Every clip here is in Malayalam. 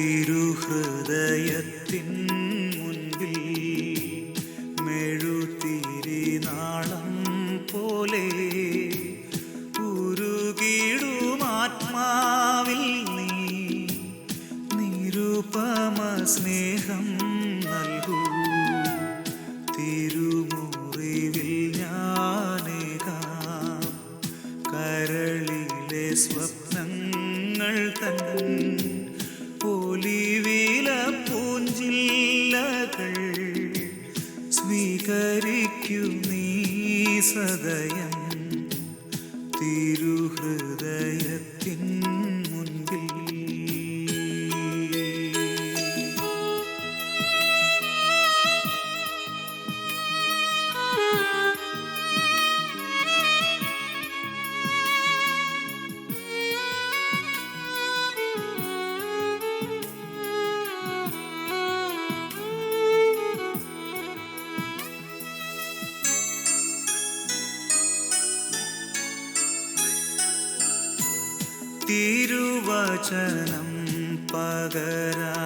തിരുഹൃദയത്തിൻ മുൻപിൽ മെഴുതിരി നാളം പോലെ ഉരുകിടുമാത്മാവിൽ നീ. നിരുപമ സ്നേഹം പൂഞ്ചില്ലകൾ സ്വീകരിക്കും നീ സദയം തിരുഹൃദയത്തിൻ തിരുവചനം പകരാ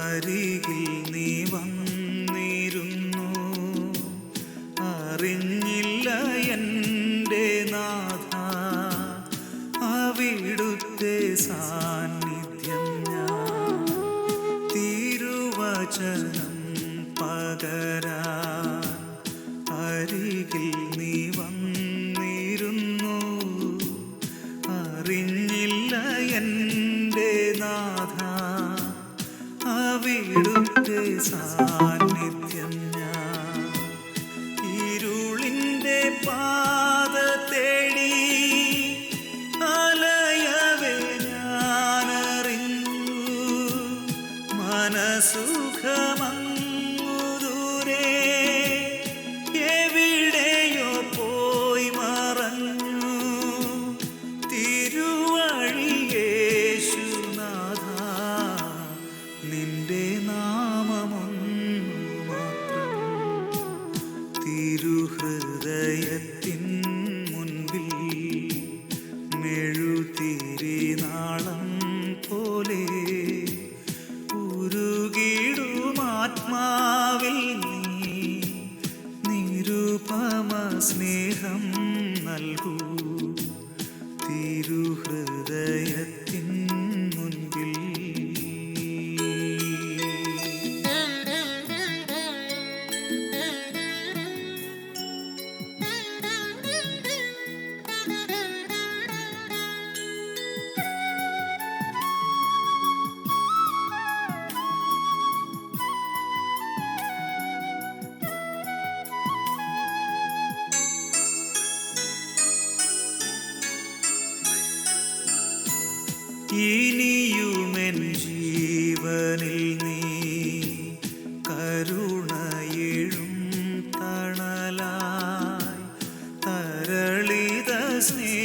അരികിൽ നീ വന്നിരുന്നു. അറിഞ്ഞില്ല എന്റെ നാഥ അവിടുത്തെ സാന്നിധ്യം ഞാൻ തിരുവചനം പകരാ അരികിൽ നീ വന്നിരുന്നു മനസുഖമങ്ങു തിരുഹൃദയത്തിൻ മുൻപിൽ sleep.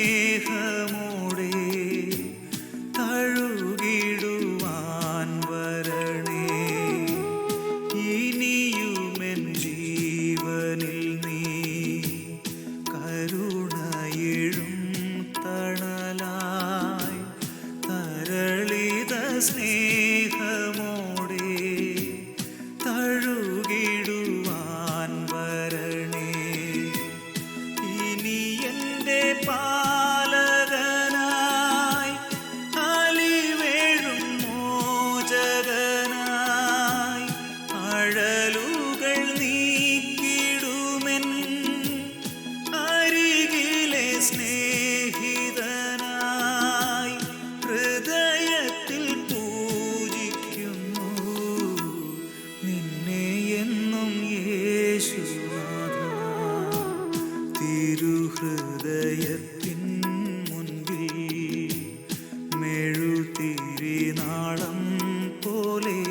നാളം പോലെ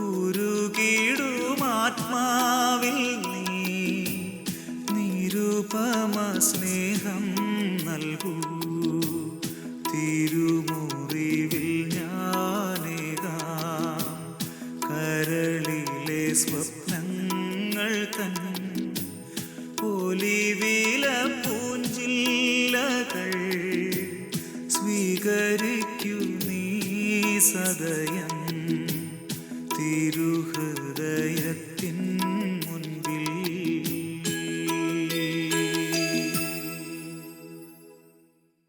ഉരുകിടുമാത്മാവിൽ നീ. നിരുപമ സ്നേഹം നൽകൂ. തിരുമുറിവിൽ ഞാനേകാ കരളിലെ സ്വപ്നങ്ങൾ തൻ. ഒലിവില പൂഞ്ചില്ലകൾ. സ്വീകരിക്കൂ നീ സദയം തിരുഹൃദയത്തിൻ